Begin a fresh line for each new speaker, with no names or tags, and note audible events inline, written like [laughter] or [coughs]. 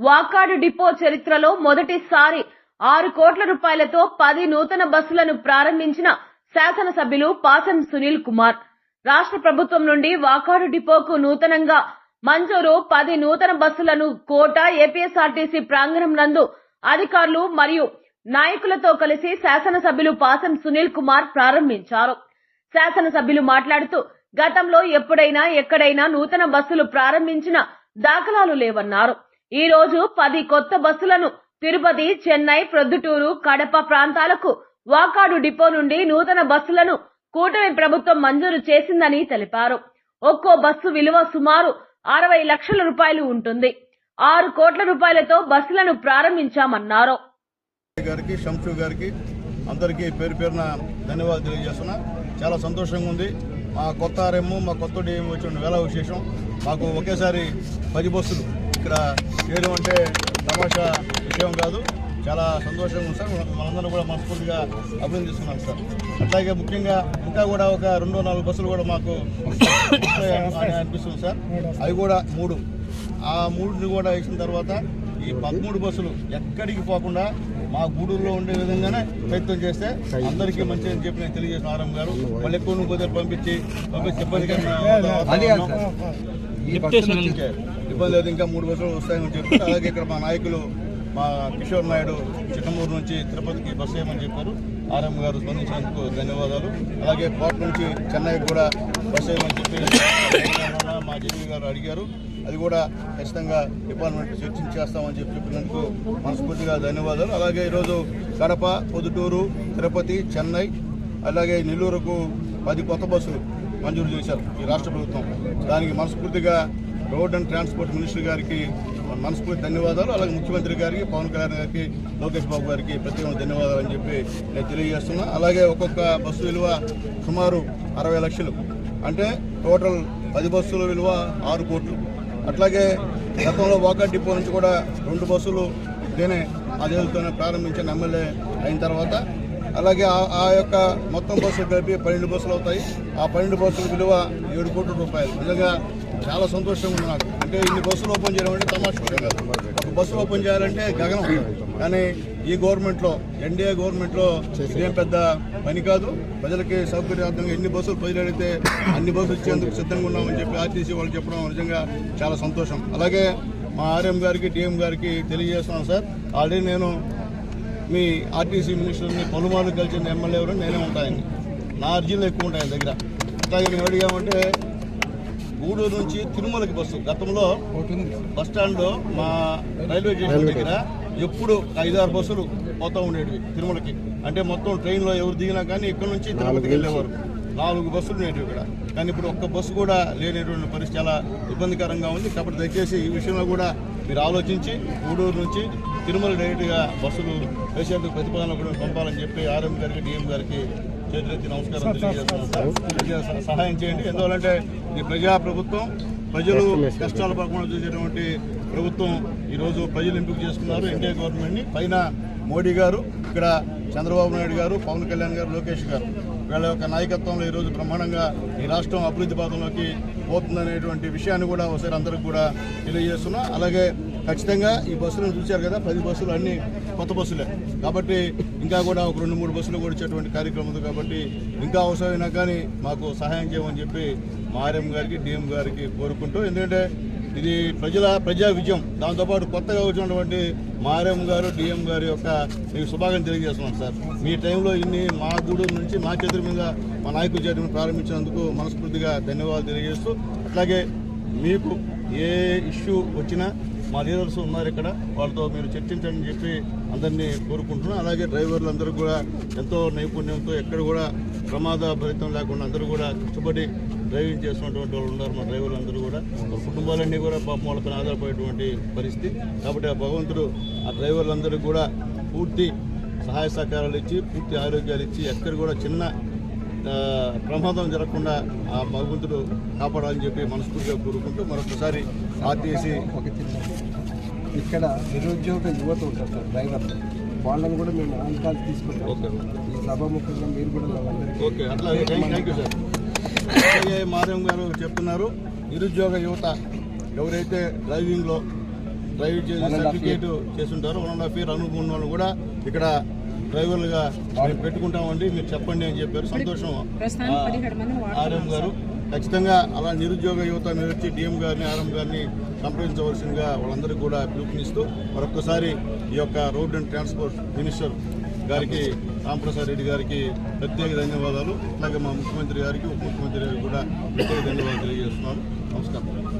Vakadu depot చరిత్రలో మొదటిసారి ఆరు కోట్ల రూపాయలతో పది నూతన బస్సులను ప్రారంభించిన శాసనసభ్యులు పాసం సునీల్ కుమార్. రాష్ట్ర ప్రభుత్వం నుండి వాకాడు డిపోకు నూతనంగా మంజూరు పది నూతన బస్సులను కోట ఏపీఎస్ఆర్టీసీ ప్రాంగణం నందు అధికారులు మరియు నాయకులతో కలిసి శాసనసభ్యులు పాసం సునీల్ కుమార్ ప్రారంభించారు. శాసనసభ్యులు మాట్లాడుతూ గతంలో ఎప్పుడైనా ఎక్కడైనా నూతన బస్సులు ప్రారంభించిన దాఖలాలు లేవన్నారు. ఈ రోజు పది కొత్త బస్సులను తిరుపతి చెన్నై ప్రొద్దుటూరు కడప ప్రాంతాలకు వాకాడు డిపో నుండి నూతన బస్సులను కూటమి ప్రభుత్వం మంజూరు చేసిందని తెలిపారు. ఒక్కో బస్సు విలువ సుమారు అరవై లక్షల రూపాయలు ఉంటుంది. ఆరు కోట్ల రూపాయలతో బస్సులను ప్రారంభించామన్నారు.
గారికి షంషు గారికి అందరికీ పేరు పేరున ధన్యవాదాలు తెలియజేస్తున్నా. చాలా సంతోషంగా ఉంది. మా కొత్త ఆర్ఎం మా కొత్త డిఎం వచ్చిన వేళ విశేషం. మాకు ఒకేసారి పది బస్సులు ఇక్కడ చేయడం అంటే తమాషా విషయం కాదు. చాలా సంతోషంగా ఉంది సార్. మనందరం కూడా మనస్ఫూర్తిగా అభినందిస్తున్నాం సార్. అట్లాగే ముఖ్యంగా ఇంకా కూడా ఒక రెండు నాలుగు బస్సులు కూడా మాకు అనిపిస్తుంది సార్. అవి కూడా మూడు. ఆ మూడుని కూడా వేసిన తర్వాత ఈ పదమూడు బస్సులు ఎక్కడికి పోకుండా మా గూడూరులో ఉండే విధంగానే ప్రయత్నం చేస్తే అందరికీ మంచిది అని చెప్పి నేను తెలియజేసిన ఆరం గారు. మళ్ళీ ఎక్కువ నువ్వు పంపించి పంపించి ఇబ్బందిగా ఇబ్బంది లేదు ఇంకా మూడు బస్సులు వస్తాయని చెప్పారు. అలాగే ఇక్కడ మా నాయకులు మా కిషోర్ నాయుడు చిట్టమూరు నుంచి తిరుపతికి బస్సు వేయమని చెప్పారు. ఆర్ఎం గారు స్పందించినందుకు ధన్యవాదాలు. అలాగే కోట నుంచి చెన్నైకి కూడా బస్సు వేయమని చెప్పి [coughs] మా జేడీ గారు అడిగారు. అది కూడా ఖచ్చితంగా డిపార్ట్మెంట్ చర్చించేస్తామని చెప్పి చెప్పినందుకు మనస్ఫూర్తిగా ధన్యవాదాలు. అలాగే ఈరోజు కడప పొద్దుటూరు తిరుపతి చెన్నై అలాగే నెల్లూరుకు పది కొత్త బస్సులు మంజూరు చేశారు ఈ రాష్ట్ర ప్రభుత్వం. దానికి మనస్ఫూర్తిగా రోడ్ అండ్ ట్రాన్స్పోర్ట్ మినిస్టర్ గారికి మనస్ఫూర్తి ధన్యవాదాలు. అలాగే ముఖ్యమంత్రి గారికి పవన్ కళ్యాణ్ గారికి లోకేష్ బాబు గారికి ప్రత్యేకమైన ధన్యవాదాలు అని చెప్పి నేను తెలియజేస్తున్నా. అలాగే ఒక్కొక్క బస్సు విలువ సుమారు అరవై లక్షలు. అంటే టోటల్ పది బస్సుల విలువ ఆరు కోట్లు. అట్లాగే గతంలో వాకర్ డిపో నుంచి కూడా రెండు బస్సులు నేనే అదేతోనే ప్రారంభించిన ఎమ్మెల్యే అయిన తర్వాత. అలాగే ఆ- ఆ యొక్క మొత్తం బస్సులు కలిపి పన్నెండు బస్సులు అవుతాయి. ఆ పన్నెండు బస్సుల విలువ ఏడు కోట్ల రూపాయలు. నిజంగా చాలా సంతోషంగా ఉంది నాకు. అంటే ఇన్ని బస్సులు ఓపెన్ చేయడం అంటే తమాషా. కాదు ఒక బస్సు ఓపెన్ చేయాలంటే గగనం. కానీ ఈ గవర్నమెంట్లో ఎన్డీఏ గవర్నమెంట్లో ఇదేం పెద్ద పని కాదు. ప్రజలకి సౌకర్యార్థంగా ఎన్ని బస్సులు ప్రజలు అడిగితే అన్ని బస్సులు ఇచ్చేందుకు సిద్ధంగా ఉన్నామని చెప్పి ఆర్టీసీ వాళ్ళు చెప్పడం నిజంగా చాలా సంతోషం. అలాగే మా ఆర్ఎం గారికి డిఎం గారికి తెలియజేస్తున్నాను సార్. ఆల్రెడీ నేను మీ ఆర్టీసీ మినిస్టర్ని పలుమార్లు కలిసిన ఎమ్మెల్యే ఎవరు? నేనే ఉంటాయని నా అర్జీలు ఎక్కువ ఉంటాయి దగ్గర. అట్లాగే మేము అడిగామంటే గూడూరు నుంచి తిరుమలకి బస్సు. గతంలో బస్ స్టాండ్లో మా రైల్వే స్టేషన్ దగ్గర ఎప్పుడు ఐదారు బస్సులు పోతూ ఉండేవి తిరుమలకి. అంటే మొత్తం ట్రైన్లో ఎవరు దిగినా కానీ ఇక్కడ నుంచి తిరుపతికి వెళ్ళేవారు నాలుగు బస్సులు ఉండేవి ఇక్కడ. కానీ ఇప్పుడు ఒక్క బస్సు కూడా లేనటువంటి పరిస్థితి చాలా ఇబ్బందికరంగా ఉంది. కాబట్టి దయచేసి ఈ విషయంలో కూడా మీరు ఆలోచించి గూడూరు నుంచి తిరుమల డైరెక్ట్గా బస్సులు వేసేందుకు ప్రతిపాదన కూడా పంపాలని చెప్పి ఆర్ఎం గారికి డిఎం గారికి చేతులెత్తి నమస్కారం సహాయం చేయండి. ఎందువల్లంటే ఇది ప్రజా ప్రభుత్వం ప్రజలు కష్టాలు పడకుండా చూసేటువంటి ప్రభుత్వం ఈరోజు ప్రజలు ఎంపిక చేసుకున్నారు. ఎన్డీఏ గవర్నమెంట్ని. పైన మోడీ గారు ఇక్కడ చంద్రబాబు నాయుడు గారు పవన్ కళ్యాణ్ గారు లోకేష్ గారు. వీళ్ళ యొక్క నాయకత్వంలో ఈరోజు బ్రహ్మాండంగా ఈ రాష్ట్రం అభివృద్ధి పథంలోకి పోతుందనేటువంటి విషయాన్ని కూడా ఒకసారి అందరికి కూడా తెలియజేస్తున్నా. అలాగే ఖచ్చితంగా ఈ బస్సులను చూశారు కదా పది బస్సులు అన్ని కొత్త బస్సులే. కాబట్టి ఇంకా కూడా ఒక రెండు మూడు బస్సులు కూడా ఇచ్చేటువంటి కార్యక్రమం ఉంది కాబట్టి ఇంకా అవసరమైనా కానీ మాకు సహాయం చేయమని చెప్పి మా గారికి డిఎం గారికి కోరుకుంటూ ఎందుకంటే ఇది ప్రజల ప్రజా విజయం. దాంతోపాటు కొత్తగా వచ్చినటువంటి మా గారు డిఎం గారి యొక్క మీకు శుభాకాంక్షలు తెలియజేస్తున్నాం సార్. మీ టైంలో ఇన్ని మా గూడూరు నుంచి మా చేతుల మీద మా నాయకుల చేతుల ప్రారంభించినందుకు మనస్ఫూర్తిగా ధన్యవాదాలు తెలియజేస్తూ అట్లాగే మీకు ఏ ఇష్యూ వచ్చినా మా లీడర్స్ ఉన్నారు ఇక్కడ. వాళ్ళతో మీరు చర్చించండి చెప్పి అందరినీ కోరుకుంటున్నాను అలాగే డ్రైవర్లందరూ కూడా ఎంతో నైపుణ్యంతో ఎక్కడ కూడా ప్రమాద ఫలితం లేకుండా అందరూ కూడా కష్టపడి డ్రైవింగ్ చేస్తున్నటువంటి వాళ్ళు ఉన్నారు. మా డ్రైవర్లు కూడా. కుటుంబాలన్నీ కూడా పాపం వాళ్ళపైన ఆధారపడేటువంటి పరిస్థితి. కాబట్టి ఆ భగవంతుడు ఆ డ్రైవర్లందరికీ కూడా పూర్తి సహాయ సహకారాలు ఇచ్చి పూర్తి ఆరోగ్యాలు ఇచ్చి ఎక్కడ కూడా చిన్న ప్రమాదం జరగకుండా ఆ భగవంతుడు కాపాడాలని చెప్పి మనస్ఫూర్తిగా కోరుకుంటూ మరొకసారి ఆర్టీసీ
ఇక్కడ నిరుద్యోగ యువత ఉంటారు సార్ డ్రైవర్లు వాళ్ళని కూడా మేము ఆన్ కాల్ తీసుకుంటాం.
ఓకే.
ఈ సభాముఖంగా మీరు కూడా
ఓకే. అట్లాగే థ్యాంక్ యూ సార్. మారేం గారు చెప్తున్నారు నిరుద్యోగ యువత ఎవరైతే డ్రైవింగ్లో డ్రైవ్ చేసి సర్టిఫికేట్ చేస్తుంటారు వన్ అండ్ హాఫ్ ఇయర్ అనుభవం ఉన్న వాళ్ళు కూడా ఇక్కడ డ్రైవర్లుగా మేము పెట్టుకుంటామండి మీరు చెప్పండి అని చెప్పారు. సంతోషం. ఆర్ఎం గారు ఖచ్చితంగా అలా నిరుద్యోగ యువత మీరు వచ్చి డిఎం గారిని ఆర్ఎం గారిని సంప్రదించవలసిందిగా వాళ్ళందరికీ కూడా పిలుపునిస్తూ మరొకసారి ఈ యొక్క రోడ్ అండ్ ట్రాన్స్పోర్ట్ మినిస్టర్ గారికి రామప్రసాద్ రెడ్డి గారికి ప్రత్యేక ధన్యవాదాలు. అలాగే మా ముఖ్యమంత్రి గారికి ఉప ముఖ్యమంత్రి గారికి కూడా ప్రత్యేక ధన్యవాదాలు తెలియజేస్తున్నాను. నమస్కారం.